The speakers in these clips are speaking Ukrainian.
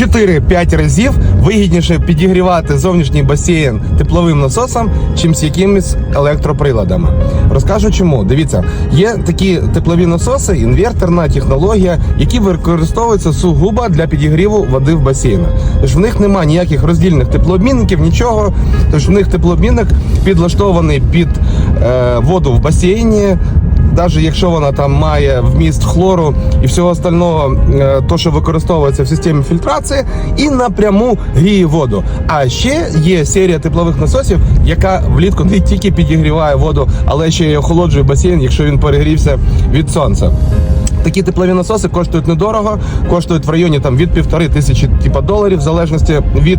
4-5 разів вигідніше підігрівати зовнішній басейн тепловим насосом, чим з якимись електроприладами. Розкажу чому. Дивіться, є такі теплові насоси, інверторна технологія, які використовуються сугубо для підігріву води в басейнах. Тож в них немає ніяких роздільних теплообмінників, нічого. Тож в них теплообмінник підлаштований під е, воду в басейні. Навіть якщо вона там має вміст хлору і всього остального, е, то що використовується в системі фільтрації, і напряму гріє воду. А ще є серія теплових насосів, яка влітку не тільки підігріває воду, але ще й охолоджує басейн, якщо він перегрівся від сонця. Такі теплові насоси коштують недорого, коштують в районі там від півтори тисячі типа доларів, в залежності від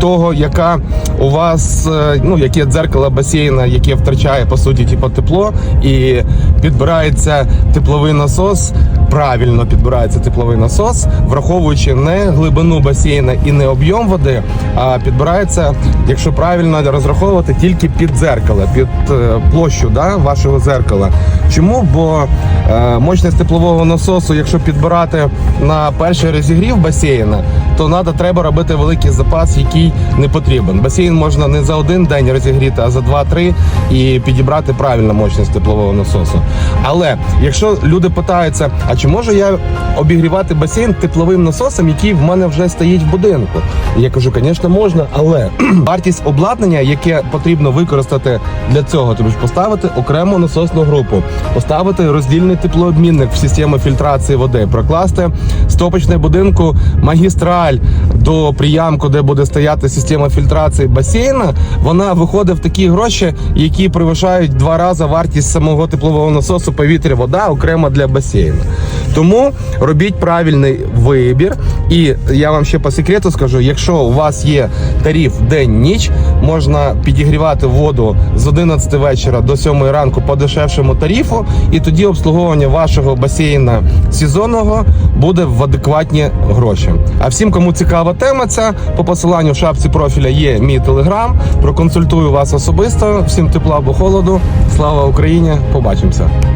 того, яка у вас е, ну яке дзеркало басейна, яке втрачає по суті типа тепло, і підбирається тепловий насос. Правильно підбирається тепловий насос, враховуючи не глибину басейна і не об'єм води, а підбирається, якщо правильно розраховувати, тільки під дзеркало, під е, площу да, вашого дзеркала. Чому? Бо е, мощність теплового насосу, якщо підбирати на перший розігрів басейна, то надо, треба робити великий запас, який не потрібен. Басейн можна не за один день розігріти, а за 2-3 і підібрати правильну мощність теплового насосу. Але якщо люди питаються, а чи можу я обігрівати басейн тепловим насосом, який в мене вже стоїть в будинку? Я кажу, звісно, можна, але вартість обладнання, яке потрібно використати для цього, тобі ж поставити окрему насосну групу, поставити роздільний теплообмінник в систему фільтрації води, прокласти стопочне будинку магістраль до приямку, де буде стояти система фільтрації басейна, вона виходить в такі гроші, які перевищають два рази вартість самого теплового насосу повітря, вода окремо для басейну. Тому робіть правильний вибір. І я вам ще по секрету скажу: якщо у вас є тариф день-ніч, можна підігрівати воду з 11 вечора до 7 ранку по дешевшому тарифу, і тоді обслуговування вашого басейна сезонного буде в адекватні гроші. А всім, кому цікава тема, ця по посиланню в шапці профіля є мій телеграм. Проконсультую вас особисто. Всім тепла або холоду. Слава Україні! Побачимося.